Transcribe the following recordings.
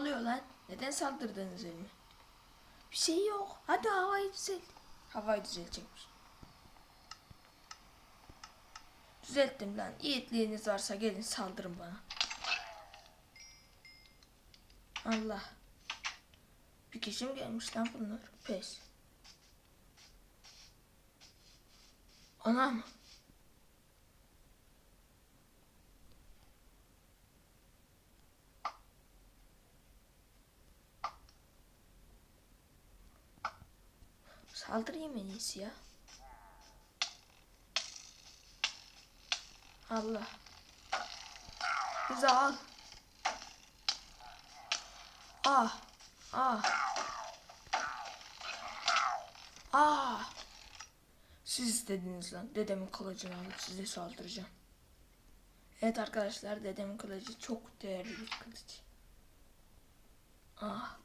Oluyor lan? Neden saldırdınız elime? Bir şey yok. Hadi havayı düzelt. Havayı düzeltecekmiş. Düzelttim lan. Yiğitliğiniz varsa gelin saldırın bana. Allah. Bir kişi mi gelmiş lan bunlar? Pes. Anam. Saldırayım en iyisi ya. Allah. Bizi al. Ah. Ah. Ah. Siz istediniz lan. Dedemin kılıcını alıp size saldıracağım. Evet arkadaşlar dedemin kılıcı çok değerli bir kılıç. Ah.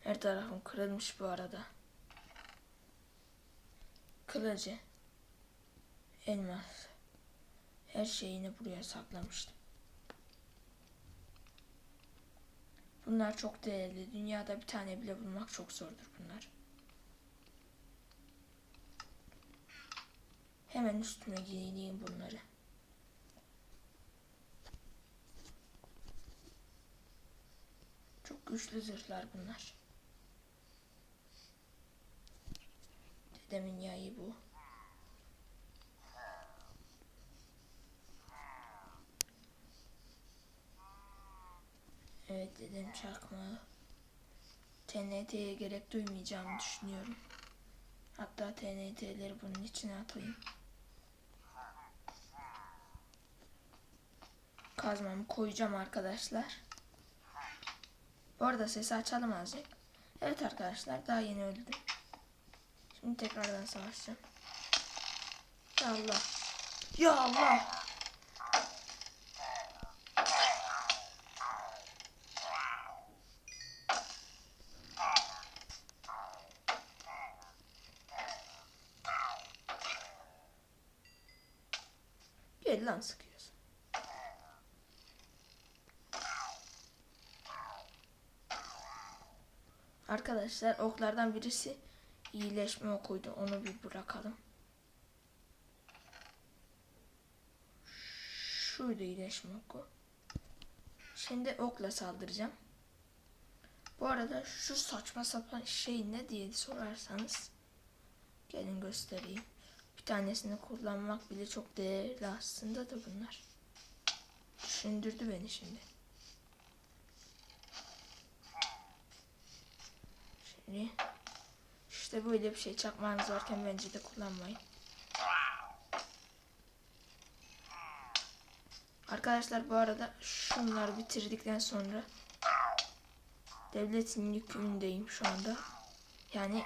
Her tarafım kırılmış bu arada. Kılıcı. Elmas. Her şeyini buraya saklamıştım. Bunlar çok değerli. Dünyada bir tane bile bulmak çok zordur bunlar. Hemen üstüme giyineyim bunları. Çok güçlü zırhlar bunlar. Dedemin yayı bu. Evet dedem çakma. TNT'ye gerek duymayacağımı düşünüyorum. Hatta TNT'leri bunun içine atayım. Kazmamı koyacağım arkadaşlar. Bu arada sesi açalım azıcık. Evet arkadaşlar daha yeni öldüm. Şimdi tekrardan savaşacağım. Ya Allah. Ya Allah. Gel lan sıkıyorsun. Arkadaşlar oklardan birisi iyileşme okuydu. Onu bir bırakalım. Şuydu iyileşme oku. Şimdi okla saldıracağım. Bu arada şu saçma sapan şey ne diye sorarsanız gelin göstereyim. Bir tanesini kullanmak bile çok değerli aslında da bunlar. Düşündürdü beni şimdi. Şimdi işte böyle bir şey çakmağınız varken bence de kullanmayın. Arkadaşlar bu arada şunları bitirdikten sonra devletin yükümündeyim şu anda. Yani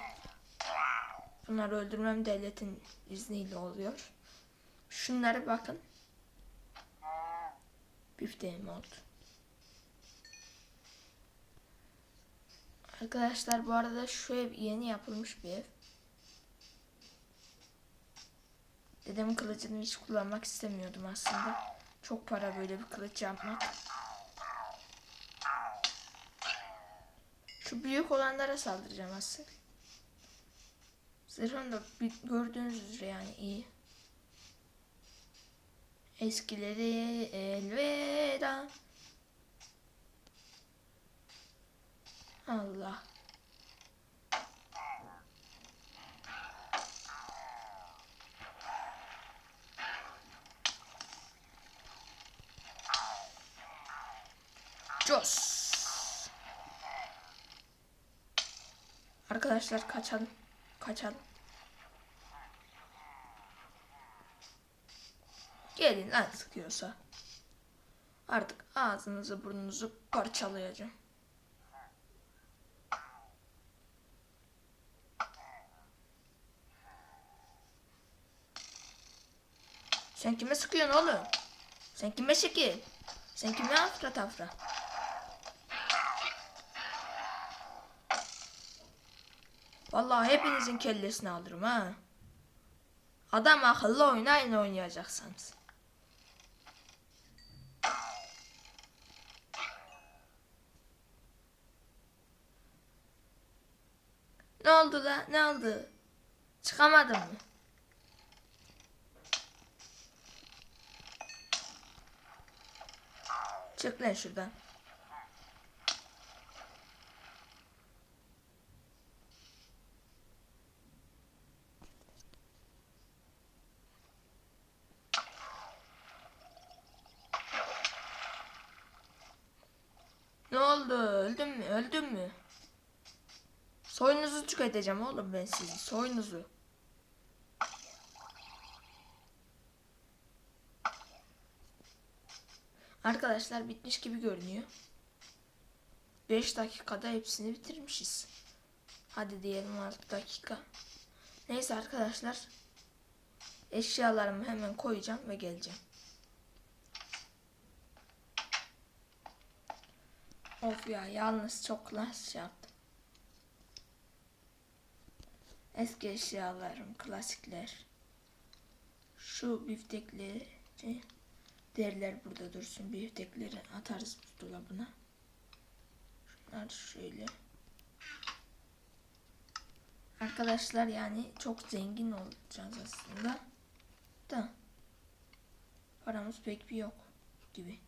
bunları öldürmem devletin izniyle oluyor. Şunlara bakın. Bifteğim oldu. Arkadaşlar bu arada şu ev yeni yapılmış bir ev. Dedemin kılıcını hiç kullanmak istemiyordum aslında. Çok para böyle bir kılıç yapmak. Şu büyük olanlara saldıracağım asıl. Zırhım da gördüğünüz üzere yani iyi. Eskileri elveda. Allah. Cos. Arkadaşlar kaçalım. Kaçalım. Gelin lan sıkıyorsa. Artık ağzınızı burnunuzu parçalayacağım. Sen kime sıkıyorsun oğlum? Sen kime şekil? Sen kime afra tafra? Vallahi hepinizin kellesini alırım ha. Adam akıllı oynayın oynayacaksanız. Ne oldu la? Ne oldu? Çıkamadım mı? Çık lan şuradan. Ne oldu? Öldün mü? Öldün mü? Soyunuzu tüketeceğim oğlum ben sizi. Soyunuzu. Arkadaşlar bitmiş gibi görünüyor. 5 dakikada hepsini bitirmişiz. Hadi diyelim 6 dakika. Neyse arkadaşlar. Eşyalarımı hemen koyacağım ve geleceğim. Of ya yalnız çok klas şey yaptım. Eski eşyalarım, klasikler. Şu biftekleri, deriler burada dursun. Biftekleri atarız buzdolabına. Şunlar şöyle. Arkadaşlar yani çok zengin olacağız aslında. Da paramız pek bir yok gibi.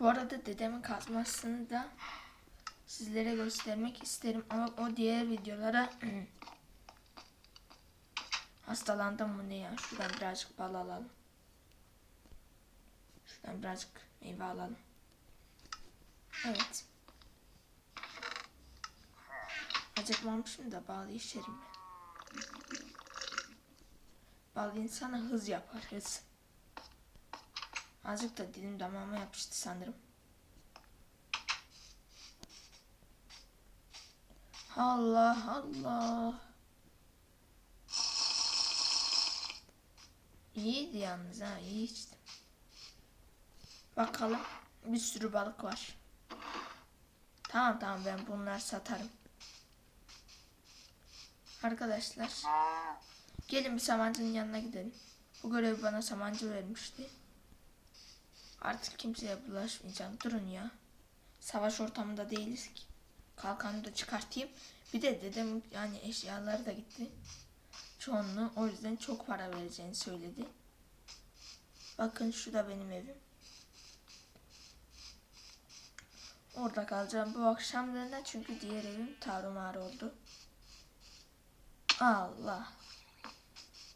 Bu arada dedemin kazmasını da sizlere göstermek isterim ama o diğer videolara hastalandım mı ne ya? Şuradan birazcık bal alalım. Şuradan birazcık meyve alalım. Evet. Acıkmamışım da bal içerim bal insana hız yapar hız. Azıcık da dilim damağıma yapıştı sanırım. Allah Allah. İyiydi yalnız ha iyi içtim. Bakalım bir sürü balık var. Tamam tamam ben bunları satarım. Arkadaşlar gelin bir samancının yanına gidelim. Bu görevi bana samancı vermişti. Artık kimseye bulaşmayacağım. Durun ya. Savaş ortamında değiliz ki. Kalkanı da çıkartayım. Bir de dedem yani eşyaları da gitti. Çoğunluğu o yüzden çok para vereceğini söyledi. Bakın şu da benim evim. Orada kalacağım bu akşamlarında çünkü diğer evim tarumar oldu. Allah.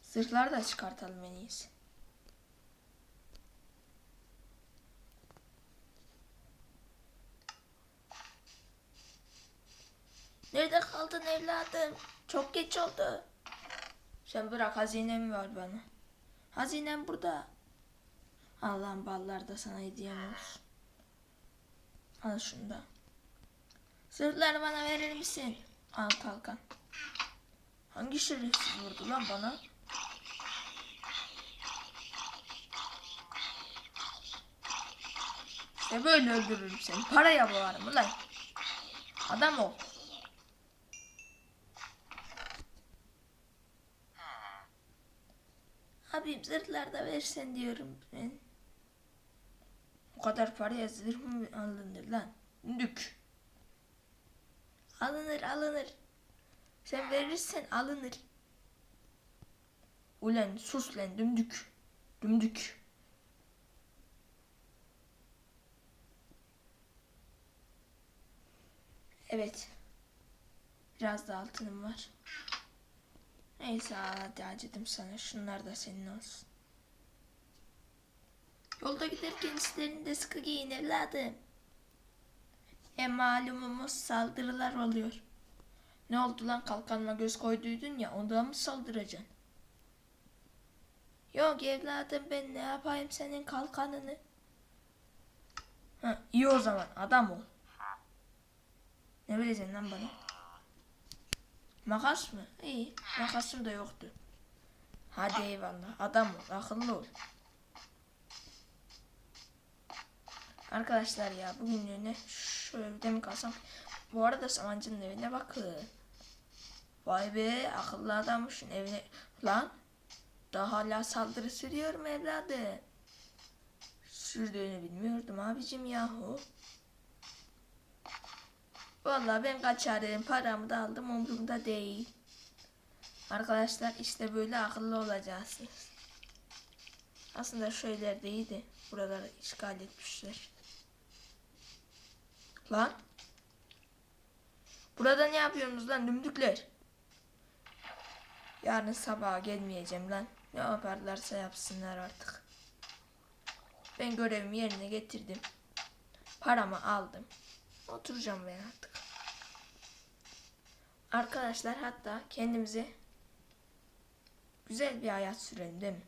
Zırhları da çıkartalım en iyisi. Nerede kaldın evladım? Çok geç oldu. Sen bırak hazinem var bana. Hazinem burada. Allah'ın ballar da sana hediyem olsun. Al şunu da. Sırtları bana verir misin? Al kalkan. Hangi şerefsiz vurdu lan bana? İşte böyle öldürürüm seni. Paraya boğarım ulan. Adam ol. Abim zırhlar versen diyorum ben. O kadar paraya zırh mı alınır lan? Dük. Alınır alınır. Sen verirsen alınır. Ulan sus lan dümdük. Dümdük. Evet. Biraz da altınım var. Neyse hadi acıdım sana. Şunlar da senin olsun. Yolda giderken üstlerinde sıkı giyin evladım. E malumumuz saldırılar oluyor. Ne oldu lan kalkanıma göz koyduydun ya ondan mı saldıracaksın? Yok evladım ben ne yapayım senin kalkanını? Ha, iyi o zaman adam ol. Ne vereceksin lan bana? Makas mı? İyi. Makasım da yoktu. Hadi eyvallah. Adam ol. Akıllı ol. Arkadaşlar ya bugünlüğüne şöyle evde mi kalsam? Bu arada Samancı'nın evine bakın. Vay be akıllı adammışsın evine. Lan daha hala saldırı sürüyorum evladım. Sürdüğünü bilmiyordum abicim yahu. Vallahi ben kaçarım. Paramı da aldım umurumda değil. Arkadaşlar işte böyle akıllı olacaksınız. Aslında şöyle de. Buraları işgal etmişler. Lan. Burada ne yapıyorsunuz lan dümdükler? Yarın sabaha gelmeyeceğim lan. Ne yaparlarsa yapsınlar artık. Ben görevimi yerine getirdim. Paramı aldım. Oturacağım ben artık. Arkadaşlar hatta kendimize güzel bir hayat sürelim değil mi?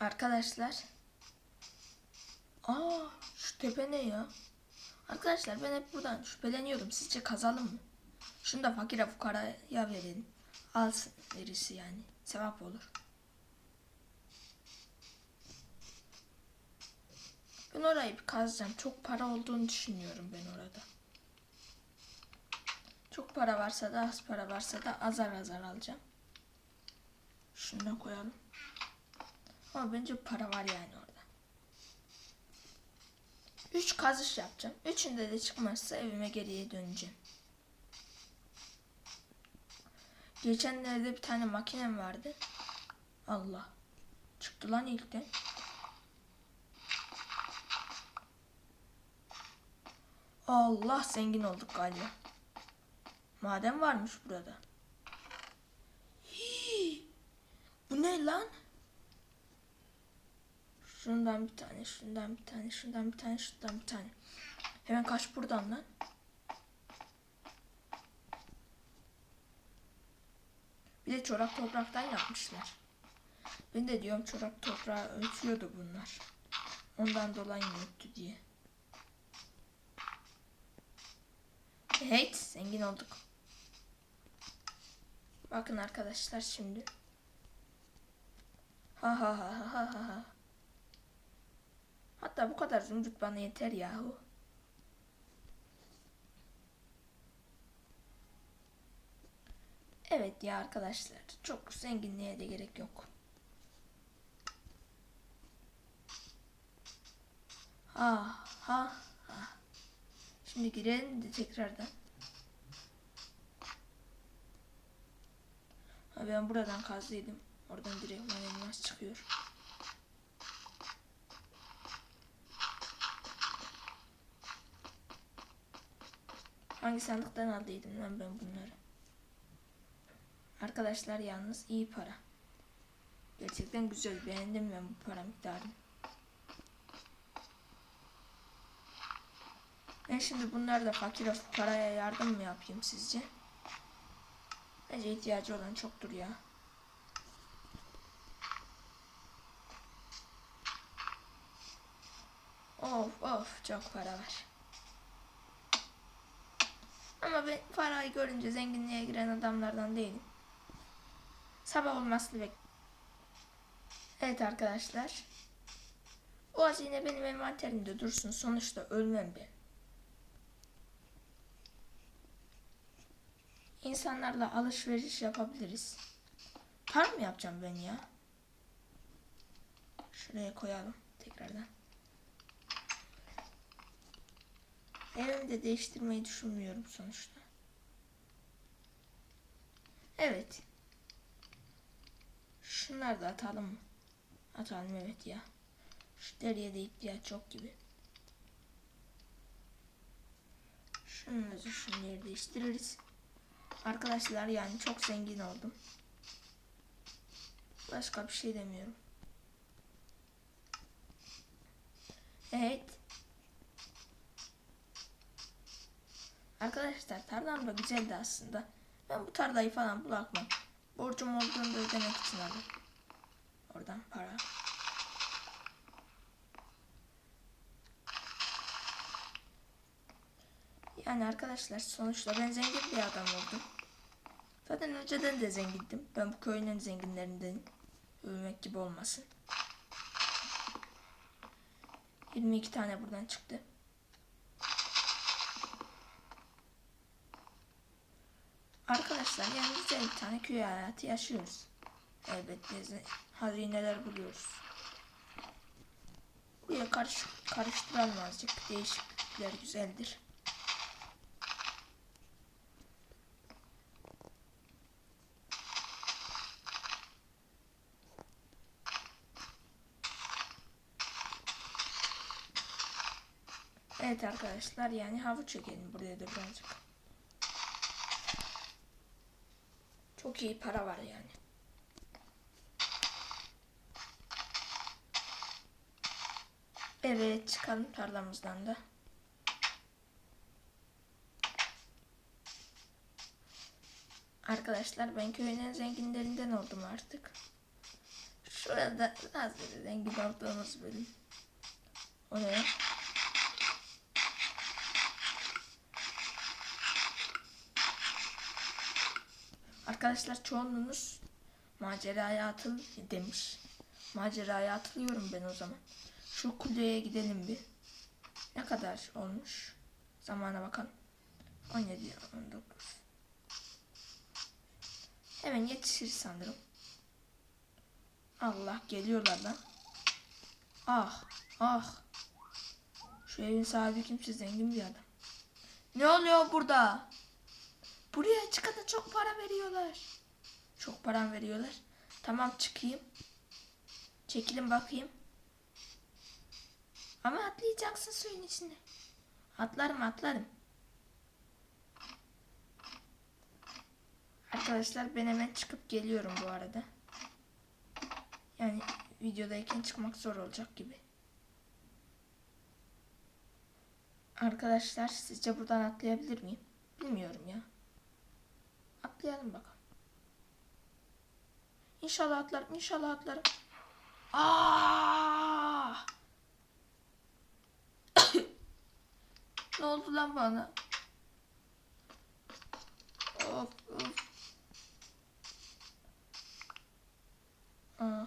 Arkadaşlar. Aa şu tepe ne ya? Arkadaşlar ben hep buradan şüpheleniyorum. Sizce kazalım mı? Şunu da fakire fukaraya verelim. Alsın birisi yani. Sevap olur. Ben orayı bir kazacağım. Çok para olduğunu düşünüyorum ben orada. Çok para varsa da az para varsa da azar azar alacağım. Şunu da koyalım. Ama bence para var yani orada. Üç kazış yapacağım. Üçünde de çıkmazsa evime geriye döneceğim. Geçenlerde bir tane makinem vardı. Allah. Çıktı lan ilkten. Allah zengin olduk galiba. Maden varmış burada. Hii, bu ne lan? Şundan bir tane, şundan bir tane, şundan bir tane, şundan bir tane. Hemen kaç buradan lan. Bir de çorak topraktan yapmışlar. Ben de diyorum çorak toprağı ötüyordu bunlar. Ondan dolayı öttü diye. Hey, zengin olduk. Bakın arkadaşlar şimdi. Ha ha ha ha ha ha. Hatta bu kadar zümrüt bana yeter yahu. Evet ya arkadaşlar. Çok zenginliğe de gerek yok. Ha ha ha. Şimdi girelim de tekrardan. Ha ben buradan kazdıydım. Oradan direkt elmas çıkıyor. Hangi sandıktan aldıydım lan ben bunları? Arkadaşlar yalnız iyi para. Gerçekten güzel. Beğendim ben bu para miktarını. Ben şimdi bunları da fakire fukaraya yardım mı yapayım sizce? Bence ihtiyacı olan çoktur ya. Of of çok para var. Ama ben parayı görünce zenginliğe giren adamlardan değilim. Sabah olmasını bek. Evet arkadaşlar. O hazine benim envanterimde dursun. Sonuçta ölmem ben. İnsanlarla alışveriş yapabiliriz. Tarım mı yapacağım ben ya? Şuraya koyalım tekrardan. Evimi de değiştirmeyi düşünmüyorum sonuçta. Evet. Şunları da atalım? Atalım evet ya. Şu deriye de ihtiyaç yok gibi. Şunumuzu şunu yer değiştiririz. Arkadaşlar yani çok zengin oldum. Başka bir şey demiyorum. Evet. Arkadaşlar tarlam da güzeldi aslında. Ben bu tarlayı falan bırakmam. Borcum olduğunda ödemek için alırım. Oradan para. Yani arkadaşlar sonuçta ben zengin bir adam oldum. Zaten önceden de zengindim. Ben bu köyün en zenginlerindenim. Övmek gibi olmasın. 22 tane buradan çıktı. Arkadaşlar yani güzel bir tane köy hayatı yaşıyoruz. Elbette hazineler buluyoruz. Buraya karış, karıştıralım azıcık. Değişiklikler güzeldir. Evet arkadaşlar yani havuç çekelim buraya da birazcık. Çok iyi para var yani. Evet çıkalım tarlamızdan da. Arkadaşlar ben köyün en zenginlerinden oldum artık. Şurada nasıl zengin olduğumuz bölüm. O ne? Arkadaşlar çoğunluğunuz maceraya atıl demiş. Maceraya atılıyorum ben o zaman. Şu kuleye gidelim bir. Ne kadar olmuş? Zamana bakalım. 17, 19. Hemen yetişir sanırım. Allah geliyorlar lan. Ah ah. Şu evin sahibi kimse zengin bir adam. Ne oluyor burada? Buraya çıkana çok para veriyorlar. Çok para veriyorlar. Tamam çıkayım. Çekilin bakayım. Ama atlayacaksın suyun içine. Atlarım atlarım. Arkadaşlar ben hemen çıkıp geliyorum bu arada. Yani videodayken çıkmak zor olacak gibi. Arkadaşlar sizce buradan atlayabilir miyim? Bilmiyorum ya. Atlayalım bakalım. İnşallah atlarım, inşallah atlarım. Aa! ne oldu lan bana? Of of. Ah.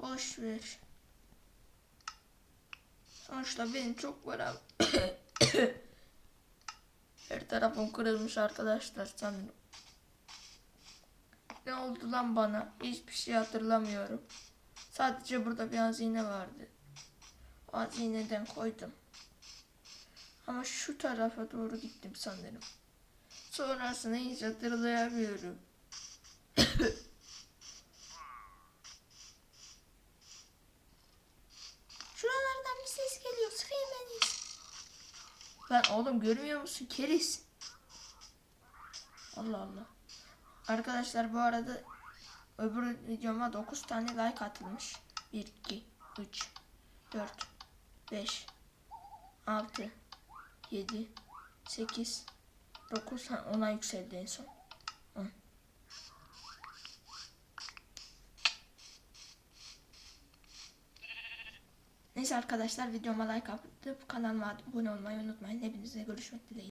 Boş ver. Sonuçta benim çok param. Her tarafım kırılmış arkadaşlar sanırım. Ne oldu lan bana? Hiçbir şey hatırlamıyorum. Sadece burada bir hazine vardı. O hazineden koydum. Ama şu tarafa doğru gittim sanırım. Sonrasını hiç hatırlayamıyorum. Şuralardan bir ses geliyor. Sıkayım en iyisi. Lan oğlum görmüyor musun? Keriz. Allah Allah. Arkadaşlar bu arada öbür videoma 9 tane like atılmış. 1, 2, 3, 4, 5, 6, 7, 8, 9. Ha, ona yükseldi en son. Neyse arkadaşlar videoma like atıp kanalıma abone olmayı unutmayın. Hepinize görüşmek dileğiyle.